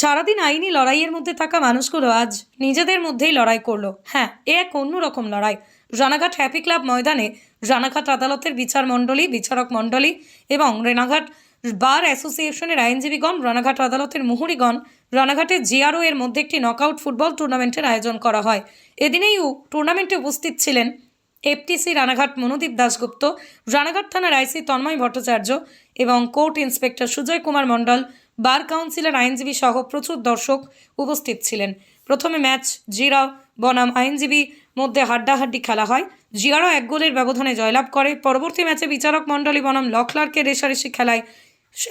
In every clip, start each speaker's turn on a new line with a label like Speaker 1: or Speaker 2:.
Speaker 1: সারাদিন আইনি লড়াইয়ের মধ্যে থাকা মানুষগুলো আজ নিজেদের মধ্যেই লড়াই করল। হ্যাঁ এ এক অন্যরকম লড়াই। রানাঘাট হ্যাপি ক্লাব ময়দানে রানাঘাট আদালতের বিচার মণ্ডলী, বিচারক মণ্ডলী এবং রেনাঘাট বার অ্যাসোসিয়েশনের আইনজীবীগণ, রানাঘাট আদালতের মুহুরিগণ, রানাঘাটের জিআরও এর মধ্যে একটি নকআউট ফুটবল টুর্নামেন্টের আয়োজন করা হয়। এদিনেই টুর্নামেন্টে উপস্থিত ছিলেন এফটিসি রানাঘাট মনোদীপ দাশগুপ্ত, রানাঘাট থানার আইসি তন্ময় ভট্টাচার্য এবং court inspector Sujoy Kumar Mondal bar councillor আইনজীবী সহ প্রচুর দর্শক উপস্থিত ছিলেন। প্রথমে ম্যাচ জিরা বনাম আইনজীবী মধ্যে হাড্ডাহাড্ডি খেলা হয়। জিয়ারও এক গোলের ব্যবধানে জয়লাভ করে। পরবর্তী ম্যাচে বিচারক মণ্ডলী বনাম লখলারকে রেশারেশি খেলায়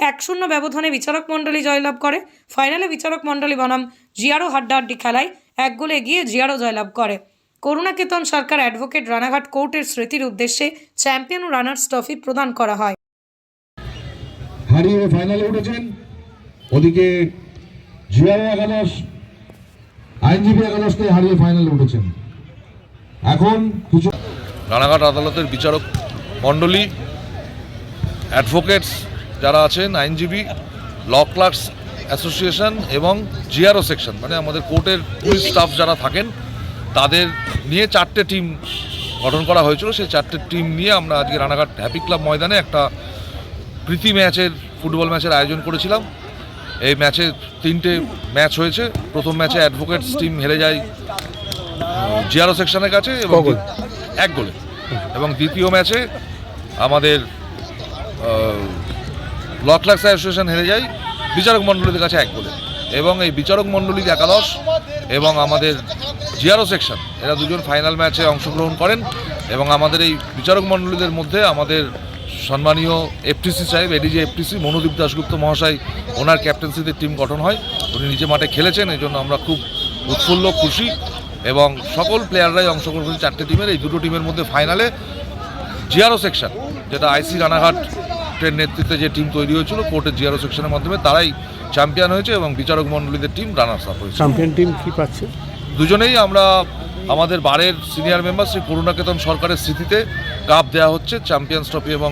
Speaker 1: এক শূন্য ব্যবধানে বিচারক মণ্ডলী জয়লাভ করে। ফাইনালে বিচারক মণ্ডলী বনাম জিয়ারও হাড্ডাহাড্ডি খেলায় এক গোলে গিয়ে জিয়ারও জয়লাভ করে। করুণাকেতন সরকার অ্যাডভোকেট রানাঘাট কোর্টের স্মৃতির উদ্দেশ্যে চ্যাম্পিয়ন ও রানার্স ট্রফি প্রদান করা হয়।
Speaker 2: হারিয়ে ফাইনালে উঠেছেন ওদিকে জিয়ারো একাদশ আইনজীবী একাদশকে হারিয়ে ফাইনালে উঠেছেন। এখন কিছু
Speaker 3: রানাঘাট আদালতের বিচারক মণ্ডলী অ্যাডভোকেটস যারা আছেন, আইনজীবী ল ক্লার্কস অ্যাসোসিয়েশন এবং জিআরও সেকশন মানে আমাদের কোর্টের পুলিশ স্টাফ যারা থাকেন, তাদের নিয়ে চারটে টিম গঠন করা হয়েছিল। সেই চারটে টিম নিয়ে আমরা আজকে রানাঘাট হ্যাপি ক্লাব ময়দানে একটা প্রীতি ম্যাচের ফুটবল ম্যাচের আয়োজন করেছিলাম। এই ম্যাচে তিনটে ম্যাচ হয়েছে। প্রথম ম্যাচে অ্যাডভোকেটস টিম হেরে যায় জিআরও সেকশনের কাছে এবং এক গোলে। এবং দ্বিতীয় ম্যাচে আমাদের ল ক্লার্কস অ্যাসোসিয়েশন হেরে যায় বিচারক মণ্ডলীদের কাছে এক গোলে। এবং এই বিচারক মণ্ডলীর একাদশ এবং আমাদের জিআরও সেকশন এরা দুজন ফাইনাল ম্যাচে অংশগ্রহণ করেন। এবং আমাদের এই বিচারক মণ্ডলীদের মধ্যে আমাদের সম্মানীয় এফটিসি সাহেব এডিজি এফটিসি মনোদীপ দাশগুপ্ত মহাশয় ওনার ক্যাপ্টেন্সিতে টিম গঠন হয়। উনি নিজে মাঠে খেলেছেন এই জন্য আমরা খুব উৎফুল্ল খুশি এবং সকল প্লেয়াররাই অংশগ্রহণ করেছে চারটে টিমের এই দুটো টিমের মধ্যে ফাইনালে জিআরও সেকশন যেটা আইসি রানাঘাট রানাঘাটের নেতৃত্বে যে টিম তৈরি হয়েছিল কোর্টের জিআরও সেকশনের মাধ্যমে তারাই চ্যাম্পিয়ন হয়েছে এবং বিচারক মণ্ডলীদের টিম রানার্স আপ হয়েছে।
Speaker 4: চ্যাম্পিয়ন টিম কি পাচ্ছে?
Speaker 3: দুজনেই আমরা আমাদের বারের সিনিয়র মেম্বার শ্রী করুণাকেতন সরকারের স্মৃতিতে কাপ দেওয়া হচ্ছে চ্যাম্পিয়ন্স ট্রফি এবং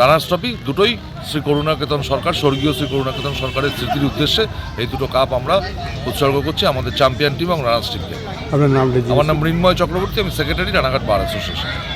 Speaker 3: রানার্স ট্রফি দুটোই শ্রী করুণাকেতন সরকার স্বর্গীয় শ্রী করুণাকেতন সরকারের স্মৃতির উদ্দেশ্যে এই দুটো কাপ আমরা উৎসর্গ করছি আমাদের চ্যাম্পিয়ন টিম এবং রানার্স টিমকে
Speaker 4: নাম
Speaker 3: আমার নাম মৃন্ময় চক্রবর্তী আমি সেক্রেটারি রানাঘাট বার অ্যাসোসিয়েশন